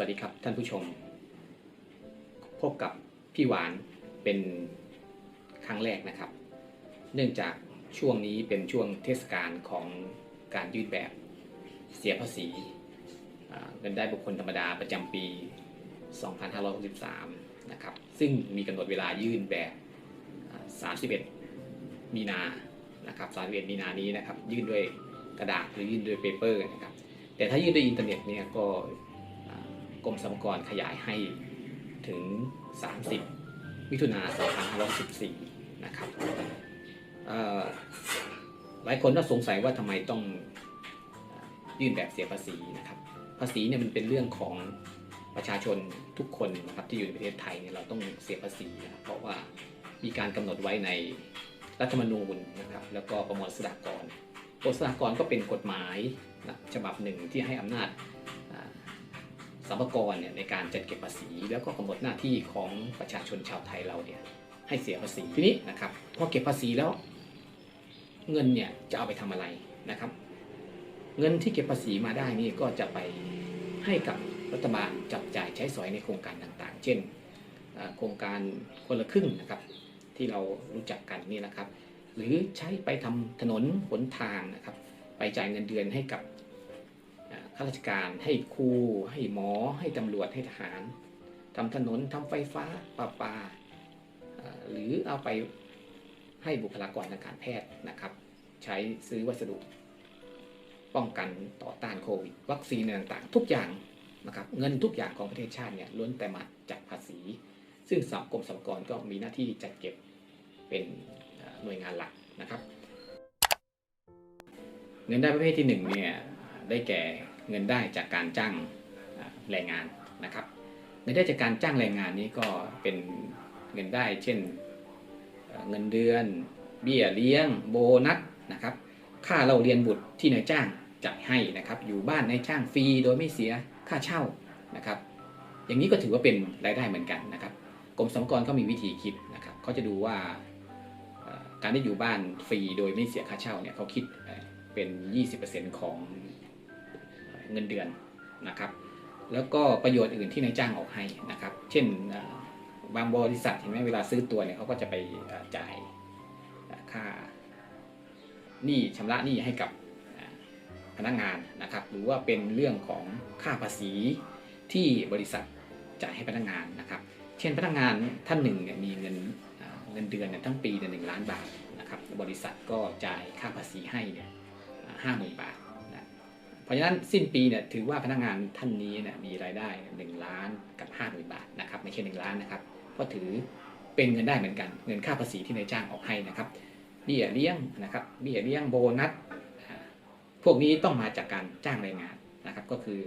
วัสดีครับท่านผู้ชม พบกับพี่หวานเป็นครั้งแรกนะครับ เนื่องจากช่วงนี้เป็นช่วงเทศกาลของการยื่นแบบเสียภาษีเงินได้บุคคลธรรมดาประจำปี 2563 นะครับ ซึ่งมีกำหนดเวลายื่นแบบ 31 มีนานะครับ 31 มีนานี้นะครับ ยื่นด้วยกระดาษหรือยื่นด้วยเปเปอร์นะครับ แต่ถ้ายื่นด้วยอินเทอร์เน็ตเนี่ยก็ กรมสรรพากรขยายให้ถึง 30 มิถุนา2514 นะครับหลายคนก็สงสัยว่าทำไมต้องยื่นแบบเสียภาษีนะครับ ภาษีเนี่ยมันเป็นเรื่องของประชาชนทุกคนนะครับที่อยู่ในประเทศไทยเนี่ยเราต้องเสียภาษีนะเพราะว่ามีการกำหนดไว้ในรัฐธรรมนูญนะครับแล้วก็ประมวลสดากรกฎสหกรก็เป็นกฎหมายนะฉบับหนึ่งที่ให้อำนาจ สรรพากรเนี่ยในการจัดเก็บภาษี แล้วก็กำหนดหน้าที่ของประชาชนชาวไทยเราเนี่ยให้เสียภาษีทีนี้นะครับพอเก็บภาษีแล้ว เงินเนี่ยจะเอาไปทำอะไรนะครับ เงินที่เก็บภาษีมาได้นี่ก็จะไปให้กับรัฐบาลจับจ่ายใช้สอยในโครงการต่างๆ เช่นโครงการคนละครึ่งนะครับ ที่เรารู้จักกันนี่นะครับ หรือใช้ไปทำถนนหนทางนะครับ ไปจ่ายเงินเดือนให้กับ ข้าราชการให้ครูให้หมอ ให้ตำรวจให้ทหารทำถนนทำไฟฟ้าประปาอ่าหรือเอาไปให้บุคลากรทางการแพทย์นะครับ ใช้ซื้อวัสดุ ป้องกันต่อต้านโควิด วัคซีนต่างๆ ทุกอย่างนะครับเงินทุกอย่างของประเทศชาติเนี่ยล้วนแต่มาจากภาษี ซึ่งสังกรมสรรพากรก็มีหน้าที่จัดเก็บเป็นหน่วยงานหลักนะครับ เงินได้ประเภทที่หนึ่งเนี่ยได้แก่ เงินได้จากการจ้างแรงงานนะครับเงินได้จากการจ้างแรงงานนี้ก็เป็นเงินได้เช่นเงินเดือน เบี้ยเลี้ยง โบนัสนะครับ ค่าเราเรียนบุตรที่นายจ้างจ่ายให้นะครับ อยู่บ้านนายจ้างฟรีโดยไม่เสียค่าเช่านะครับ อย่างนี้ก็ถือว่าเป็นรายได้เหมือนกันนะครับกรมสรรพากรเขามีวิธีคิดนะครับเขาจะดูว่าการได้อยู่บ้านฟรีโดยไม่เสียค่าเช่าเนี่ยเขาคิดเอ่อเป็น 20%ของ เงินเดือนนะครับแล้วก็ประโยชน์อื่นที่นายจ้างออกให้นะครับ เช่นบางบริษัทเห็นไหมเวลาซื้อตัวเนี่ยเขาก็จะไปจ่ายค่าหนี้ชำระหนี้ให้กับพนักงานนะครับ หรือว่าเป็นเรื่องของค่าภาษีที่บริษัทจ่ายให้พนักงานนะครับ เช่นพนักงานท่านหนึ่งเนี่ยมีเงินเงินเดือนเนี่ยทั้งปีเนี่ยหนึ่งล้านบาทนะครับ บริษัทก็จ่ายค่าภาษีให้เนี่ยห้าหมื่นบาท ราะฉะนั้นสิ้นปีเนี่ยถือว่าพนักงานท่านนี้เนี่ยมีรายได้หนึ่งล้านกับห้าหมื่นบาทนะครับไม่ใช่หนึ่งล้านนะครับเพราะถือเป็นเงินได้เหมือนกันเงินค่าภาษีที่นายจ้างออกให้นะครับเบี้ยเลี้ยงนะครับเบี้ยเลี้ยงโบนัสพวกนี้ต้องมาจากการจ้างแรงงานนะครับ ก็คือ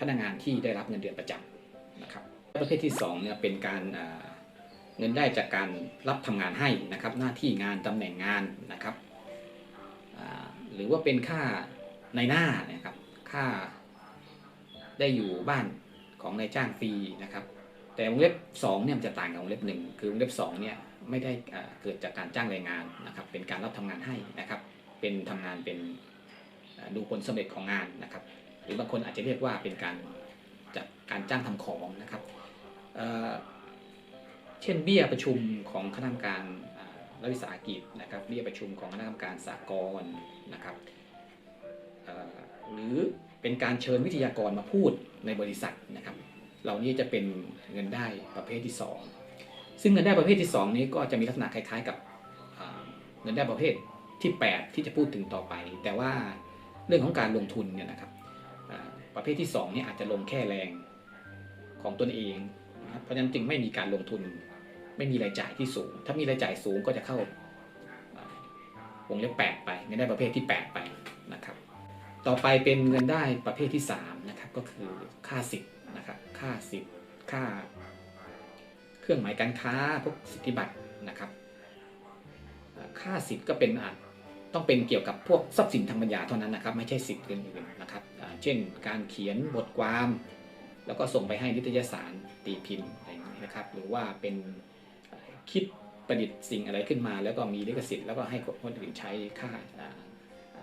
พนักงานที่ได้รับเงินเดือนประจำนะครับ ประเภทที่2เนี่ยเป็นการเงินได้จากการรับทำงานให้นะครับ หน้าที่งานตำแหน่งงานนะครับหรือว่าเป็นค่าในหน้านะครับ ค่าได้อยู่บ้านของนายจ้างฟรีนะครับ แต่วงเล็บ2เนี่ยมันจะต่างกับวงเล็บ1คือวงเล็บ2เนี่ยไม่ได้เกิดจากการจ้างแรงงานนะครับ เป็นการรับทำงานให้นะครับ เป็นทำงานเป็นดูผลสำเร็จของงานนะครับ หรือบางคนอาจจะเรียกว่าเป็นการจากการจ้างทำของนะครับเเช่นเบี้ยประชุมของคณะกรรมการรัฐวิสาหกิจนะครับเบี้ยประชุมของคณะกรรมการสากลนะครับ หรือเป็นการเชิญวิทยากรมาพูดในบริษัทนะครับ เหล่านี้จะเป็นเงินได้ประเภทที่ 2 ซึ่งเงินได้ประเภทที่ 2 นี้ก็จะมีลักษณะคล้ายๆกับเงินได้ประเภทที่ 8 ที่จะพูดถึงต่อไป แต่ว่าเรื่องของการลงทุนเนี่ยนะครับประเภทที่2นี่ยอาจจะลงแค่แรงของตนเองเพราะฉะนั้นจึงไม่มีการลงทุน ไม่มีรายจ่ายที่สูง ถ้ามีรายจ่ายสูงก็จะเข้าวงเล็บแปดไปเงินได้ประเภทที่ 8 ไปนะครับ ต่อไปเป็นเงินได้ประเภทที่3นะครับก็คือค่าสิทธิ์นะครับค่าสิทธิ์ค่า เครื่องหมายการค้าพวกสิทธิบัตรนะครับค่าสิทธิ์ก็เป็นอาจต้องเป็นเกี่ยวกับพวกทรัพย์สินทางปัญญาเท่านั้นนะครับ ไม่ใช่สิทธิ์อื่นๆนะครับเช่น การเขียนบทความ แล้วก็ส่งไปให้นิตยสารตีพิมพ์อะไรอย่างนี้นะครับ หรือว่าเป็นคิดประดิษฐ์สิ่งอะไรขึ้นมา แล้วก็มีลิขสิทธิ์แล้วก็ให้คนอื่นใช้ค่า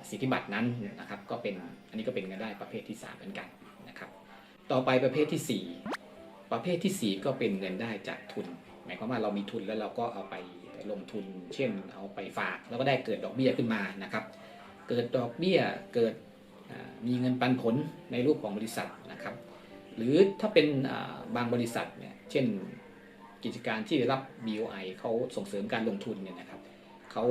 สิทธิบัตรนั้นนะครับก็เป็นอันนี้ก็เป็นเงินได้ประเภทที่ 3 เหมือนกันนะครับต่อไปประเภทที่ 4 ประเภททีสี่ 4 ก็เป็นเงินได้จากทุน หมายความว่าเรามีทุนแล้วเราก็เอาไปลงทุน เช่นเอาไปฝากแล้วก็ได้เกิดดอกเบี้ยขึ้นมานะครับเกิดดอกเบี้ยเกิดมีเงินปันผลในรูปของบริษัทนะครับหรือถ้าเป็นบางบริษัทเนี่ยเช่นกิจการที่รับ BOI เขาส่งเสริมการลงทุนเนี่ยนะครับเขา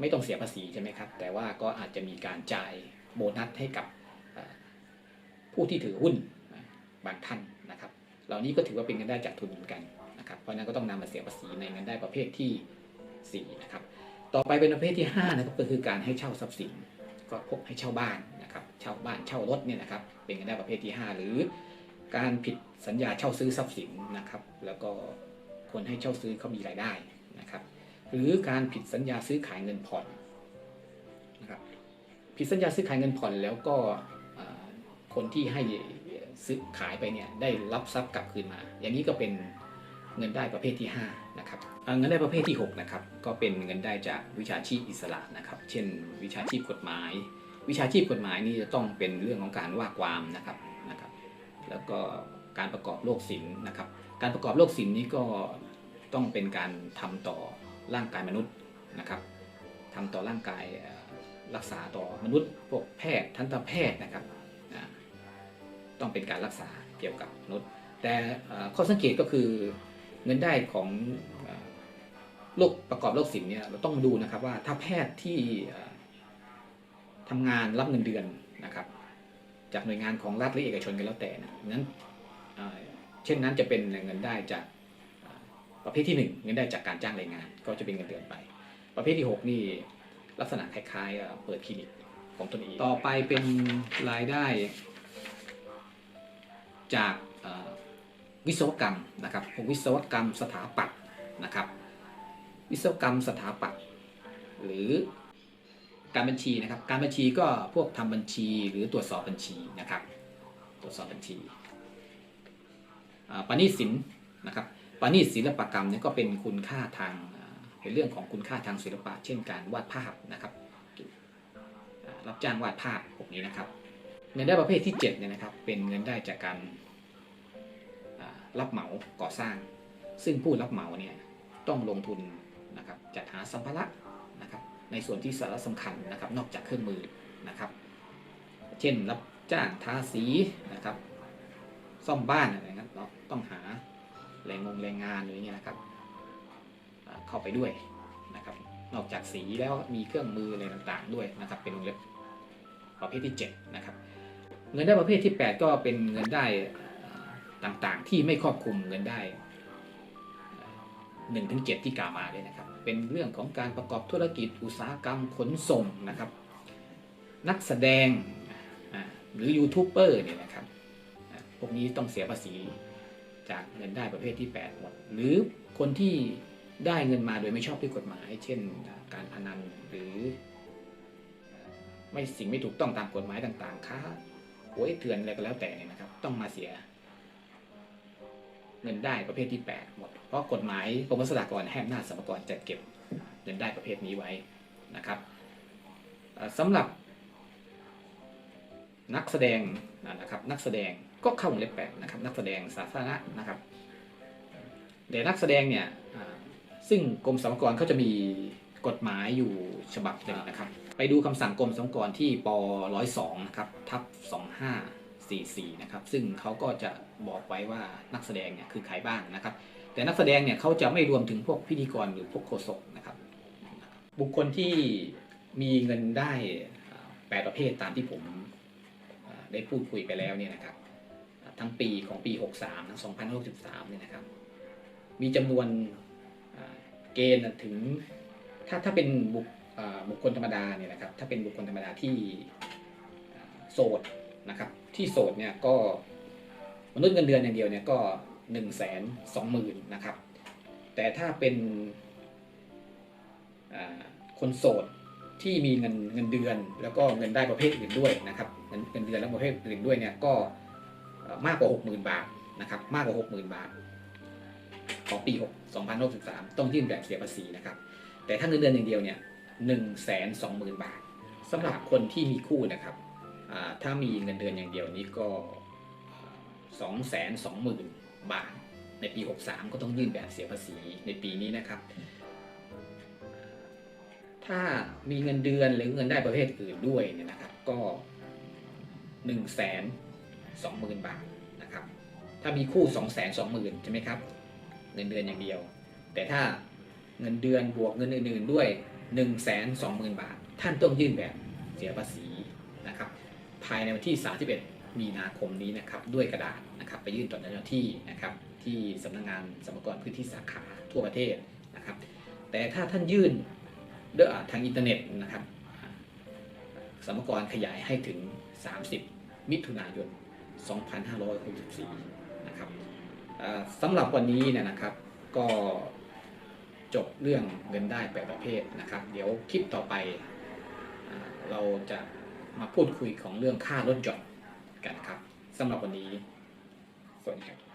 ไม่ต้องเสียภาษีใช่ไหมครับ แต่ว่าก็อาจจะมีการจ่ายโบนัสให้กับผู้ที่ถือหุ้นบางท่านนะครับ เหล่านี้ก็ถือว่าเป็นเงินได้จากทุนเหมือนกันนะครับ เพราะนั้นก็ต้องนำมาเสียภาษีในเงินได้ประเภทที่ 4 นะครับ ต่อไปเป็นประเภทที่5นะครับก็คือการให้เช่าทรัพย์สิน ก็พวกให้เช่าบ้านนะครับ เช่าบ้านเช่ารถเนี่ยนะครับ เป็นเงินได้ประเภทที่ 5 หรือ การผิดสัญญาเช่าซื้อทรัพย์สินนะครับ แล้วก็คนให้เช่าซื้อเขามีรายได้นะครับ หรือการผิดสัญญาซื้อขายเงินผ่อนนะครับผิดสัญญาซื้อขายเงินผ่อนแล้วก็คนที่ให้ซื้อขายไปเนี่ยได้รับทรัพย์กลับคืนมา อย่างนี้ก็เป็นเงินได้ประเภทที่5นะครับเงินได้ประเภทที่6นะครับก็เป็นเงินได้จากวิชาชีพอิสระนะครับ เช่น วิชาชีพกฎหมาย วิชาชีพกฎหมายนี่จะต้องเป็นเรื่องของการว่าความนะครับนะครับ แล้วก็การประกอบโลกศิลป์นะครับ การประกอบโลกศิลป์นี้ก็ต้องเป็นการทำต่อ ร่างกายมนุษย์นะครับทำต่อร่างกายรักษาต่อมนุษย์พวกแพทย์ทันตแพทย์นะครับต้องเป็นการรักษาเกี่ยวกับมนุษย์ แต่ข้อสังเกตก็คือเงินได้ของโรคประกอบโรคศิลป์เนี่ยเราต้องดูนะครับว่าถ้าแพทย์ที่เอ่อทำงานรับเงินเดือนนะครับ จากหน่วยงานของรัฐหรือเอกชนก็แล้วแต่นะนั้นเช่นนั้นจะเป็นเงินได้จาก ประเภทที่หนึ่งเงินได้จากการจ้างแรงงาน ก็จะเป็นเงินเดือนไป ประเภทที่หกนี่ลักษณะคล้ายๆเปิดคลินิกของตนเองต่อไปเป็นรายได้ จากวิศวกรรมนะครับพวกวิศวกรรมสถาปัตย์นะครับ วิศวกรรมสถาปัตย์หรือการบัญชีนะครับ การบัญชีก็พวกทำบัญชีหรือตรวจสอบบัญชีนะครับ ตรวจสอบบัญชีปณิศิลป์นะครับ ปณิศิลปกรรมเนี่ยก็เป็นคุณค่าทางเป็นเรื่องของคุณค่าทางศิลปะ เช่นการวาดภาพนะครับ รับจ้างวาดภาพพวกนี้นะครับ เงินได้ประเภทที่7เนี่ยนะครับ เป็นเงินได้จากการรับเหมาก่อสร้าง ซึ่งผู้รับเหมาเนี่ยต้องลงทุนนะครับจัดหาสัมภาระนะครับในส่วนที่สาระสำคัญนะครับ นอกจากเครื่องมือนะครับ เช่นรับจ้างทาสีนะครับ ซ่อมบ้านอะไรเงี้ยเราต้องหา แรงงงแรงงานอะไรเงี้ยนะครับเข้าไปด้วยนะครับ นอกจากสีแล้วมีเครื่องมืออะไรต่างๆ ด้วยนะครับ เป็นวงเล็บประเภทที่ 7 นะครับ เงินได้ประเภทที่ 8 ก็เป็นเงินได้ต่างๆ ที่ไม่ครอบคลุมเงินได้หนึ่งถึงเจ็ดที่กล่าวมาเลยนะครับ เป็นเรื่องของการประกอบธุรกิจอุตสาหกรรมขนส่งนะครับ นักแสดงหรือยูทูบเบอร์เนี่ยนะครับพวกนี้ต้องเสียภาษี จากเงินได้ประเภทที่ 8 หมด หรือคนที่ได้เงินมาโดยไม่ชอบด้วยกฎหมาย เช่น การพนันหรือ ไม่สิ่งไม่ถูกต้องตามกฎหมายต่าง ๆค้าหวยเถื่อนอะไรก็แล้วแต่เนี่ยนะครับ ต้องมาเสีย เงินได้ประเภทที่ 8 หมด เพราะกฎหมายกรมสรากรให้อำนาจสรรพากรจัดเก็บเงินได้ประเภทนี้ไว้นะครับสำหรับนักแสดงนะครับนักแสดง ก็เข้าวงเล็บแปดนะครับนักแสดงสาธารณะนะครับแต่นักแสดงเนี่ยซึ่งกรมสรรพากรเขาจะมีกฎหมายอยู่ฉบับหนึ่งนะครับ ไปดูคำสั่งกรมสรรพากรที่ป102นะครับทับ2544นะครับซึ่งเขาก็จะบอกไว้ว่านักแสดงเนี่ยคือใครบ้างนะครับ แต่นักแสดงเนี่ยเขาจะไม่รวมถึงพวกพิธีกรหรือพวกโฆษกนะครับ บุคคลที่มีเงินได้อ่าแปดประเภทตามที่ผมได้พูดคุยไปแล้วเนี่ยนะครับ ทั้งปีของปี 63ทั้ง2063เนี่ยนะครับ มีจำนวนเกณฑ์ถึงถ้าถ้าเป็นบุคบุคคลธรรมดาเนี่ยนะครับ ถ้าเป็นบุคคลธรรมดาที่โสดนะครับ ที่โสดเนี่ยก็มนุษย์เงินเดือนอย่างเดียวเนี่ยก็1นึ่งแสนสองหมื่นนะครับ แต่ถ้าเป็นคนโสดที่มีเงินเงินเดือน แล้วก็เงินได้ประเภทอื่นด้วยนะครับเงินเดือนและประเภทอื่นด้วยเนี่ยก็ มากกว่า 60,000 บาทนะครับมากกว่า 60,000 บาท ของปี6 2063 ต้องยื่นแบบเสียภาษีนะครับ แต่ถ้าเงินเดือนอย่างเดียวเนี่ย1 2 0 0 0 0 บาทสำหรับคนที่มีคู่นะครับถ้ามีเงินเดือนอย่างเดียวนี้ก็ 220,000 บาท ในปี 63 ก็ต้องยื่นแบบเสียภาษีในปีนี้นะครับ ถ้ามีเงินเดือนหรือเงินได้ประเภทอื่นด้วยเนี่ยนะครับก็1 2 0 0 0 0 บาทนะครับ ถ้ามีคู่ 2 2 0 0 0 0ใช่ไหมครับ เงินเดือนอย่างเดียว แต่ถ้าเงินเดือนบวกเงินอื่น ๆ ด้วย 1 2 0 0 0 0 บาท ท่านต้องยื่นแบบเสียภาษีนะครับ ภายในวันที่ 31 มีนาคมนี้นะครับ ด้วยกระดาษนะครับ ไปยื่นต่อเจ้าหน้าที่นะครับ ที่สำนักงานสมรกรพื้นที่สาขาทั่วประเทศนะครับ แต่ถ้าท่านยื่นด้วยอ่าทางอินเทอร์เน็ตนะครับสมรกรขยายให้ถึง 30 มิถุนายน 2564 นะครับอ่าสำหรับวันนี้เนี่ยนะครับก็จบเรื่องเงินได้แปดประเภทนะครับ เดี๋ยวคลิปต่อไปอเราจะมาพูดคุยของเรื่องค่ารถจอดกันครับสำหรับวันนี้สวัสดีครับ